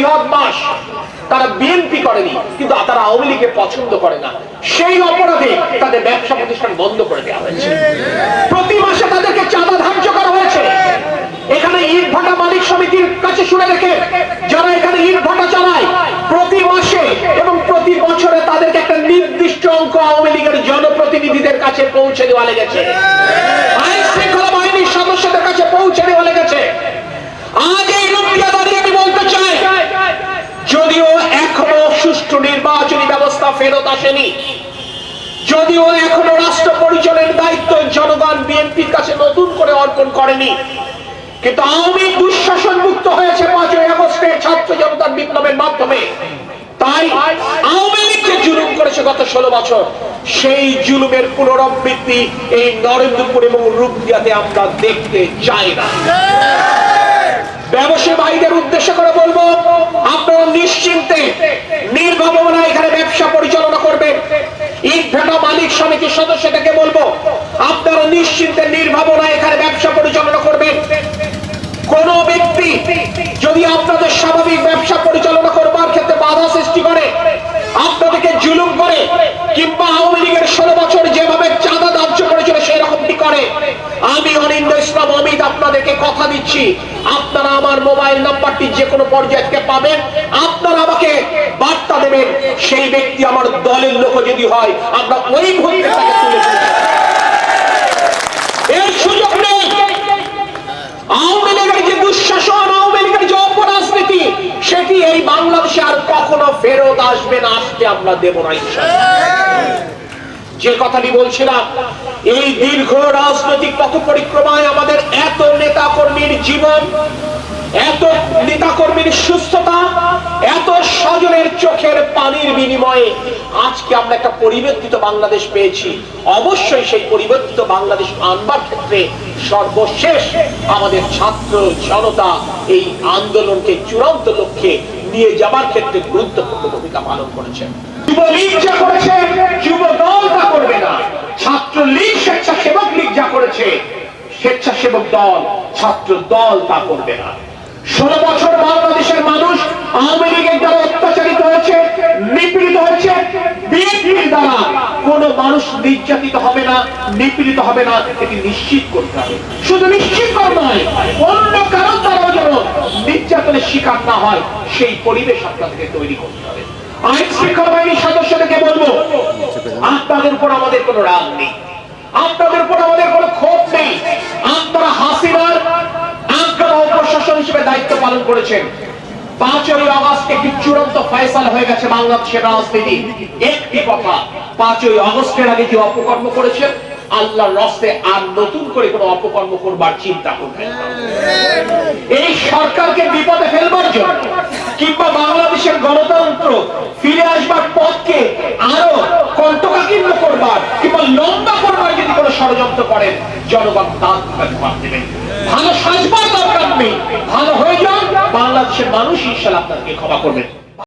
বৃহৎ মাস। তারা বিএনপি করেনি, কিন্তু তারা আওয়ামী লীগকে পছন্দ করে না। সেই অপরাধে তাদের ব্যবসা প্রতিষ্ঠান বন্ধ করে দেওয়া হয়েছে। প্রতি মাসে তাদেরকে চাঁদা ধার্য করা হয়েছে। এখানে ইট ভাটা মালিক সমিতির কাছে শুনে রেখে, যারা এখানে ইট ভাটা চালায়, প্রতি মাসে এবং প্রতি বছরে তাদেরকে একটা নির্দিষ্ট অঙ্ক আওয়ামী লীগের জনপ্রতিনিধিদের কাছে পৌঁছে দেওয়া লেগেছে আইন শৃঙ্খলা বাহিনীর সদস্যদের কাছে পৌঁছে দেওয়া লেগেছে আজ এই রূপ দিয়ে দাঁড়িয়ে আমি বলতে চাই যদিও এখনও সুষ্ঠু নির্বাচনী ব্যবস্থা ফেরত আসেনি। যদিও এখনও রাষ্ট্র পরিচালনের দায়িত্ব জনগণ বিএনপির কাছে নতুন করে অর্পণ করেনি। কিন্তু আওয়ামী দুঃশাসন মুক্ত হয়েছে পাঁচই আগস্টে ছাত্র জনতার বিপ্লবের মাধ্যমে। তাই আওয়ামী লীগ যে জুলুম করেছে গত ষোলো বছর, সেই জুলুমের পুনরাবৃত্তি এই নরেন্দ্রপুর এবং রূপদিয়াতে আমরা দেখতে চাই না। ব্যবসায়ী ভাইদের উদ্দেশ্য করে বলব নিশ্চিন্তে নির্ভাবনা এখানে ব্যবসা পরিচালনা করবেন ইট মালিক সমিতির সদস্যটাকে বলব। আপনারা নিশ্চিন্তে নির্ভাবনা এখানে ব্যবসা পরিচালনা করবেন কোন ব্যক্তি যদি আপনাদের স্বাভাবিক ব্যবসা পরিচালনা করবার ক্ষেত্রে বাধা সৃষ্টি করে আপনাদেরকে জুলুম করে কিংবা আওয়ামী লীগের ষোলো বছর যেভাবে চাঁদা ধার্য করেছিল সেই রকমটি করে ইসলাম অমিত আপনাদেরকে কথা দিচ্ছি। আপনারা আমার মোবাইল নাম্বারটি যে কোনো পর্যায়ে থেকে পাবেন। আপনারা আমাকে বার্তা দেবেন, সেই ব্যক্তি আমার দলের লোক যদি হয়, আমরা ওই তুলে এর সুযোগ নেই। আওয়ামী লীগের যে দুঃশাসন, আওয়ামী লীগের যে অপরাজনীতি, সেটি এই বাংলাদেশে আর কখনো ফেরত আসবে না, আসতে আমরা দেব না। যে কথাটি বলছিলাম এই দীর্ঘ রাজনৈতিক পথ পরিক্রমায় আমাদের এত নেতা কর্মীর জীবন, এত নেতা কর্মীর সুস্থতা, এত স্বজনের চোখের পানির বিনিময়ে আজকে আমরা একটা পরিবর্তিত বাংলাদেশ পেয়েছি। অবশ্যই সেই পরিবর্তিত বাংলাদেশ আনবার ক্ষেত্রে সর্বশেষ আমাদের ছাত্র জনতা এই আন্দোলনকে চূড়ান্ত লক্ষ্যে নিয়ে যাবার ক্ষেত্রে গুরুত্বপূর্ণ ভূমিকা পালন করেছে। করেছে যুব দল তা করবে না ছাত্র লীগ স্বেচ্ছাসেবক লীগ যা করেছে। স্বেচ্ছাসেবক দল, ছাত্র দল তা করবে না। ষোলো বছর বাংলাদেশের মানুষ আওয়ামী লীগের দ্বারা অত্যাচারিত হয়েছে, নিপীড়িত হয়েছে। বিএনপির দ্বারা কোন মানুষ নির্যাতিত হবে না, নিপীড়িত হবে না, এটি নিশ্চিত করতে হবে। শুধু নিশ্চিত করা নয়, অন্য কারণ দ্বারাও যেন নির্যাতনের শিকার না হয়, সেই পরিবেশ আপনাদেরকে তৈরি করতে হবে। আইন শৃঙ্খলা বাহিনীর সদস্যদেরকে বলব, আপনাদের উপর আমাদের কোনো রাগ নেই। আপনাদের উপর আমাদের কোনো ক্ষোভ নেই। আপনারা হাসিনার আগ্রহ প্রশাসন হিসেবে দায়িত্ব পালন করেছেন। পাঁচই আগস্ট একটি চূড়ান্ত ফয়সাল হয়ে গেছে বাংলাদেশের রাজনীতি। একটি কথা, পাঁচই আগস্টের আগে যে অপকর্ম করেছেন? আল্লাহর রস্তে আর নতুন করে কোনো অপকর্ম করবার চিন্তা করবেন। এই সরকারকে বিপদে ফেলবার জন্য কিংবা বাংলাদেশের গণতন্ত্র ফিরে আসবার পথকে আরও কণ্ঠকাকীর্ণ করবার কিংবা লম্বা করবার যদি কোনো ষড়যন্ত্র করেন জনগণ তার জবাব দেবেন ভালো সাজবার দরকার নেই। ভালো হয়ে যান বাংলাদেশের মানুষ ইনশাল্লাহ আপনাকে ক্ষমা করবেন।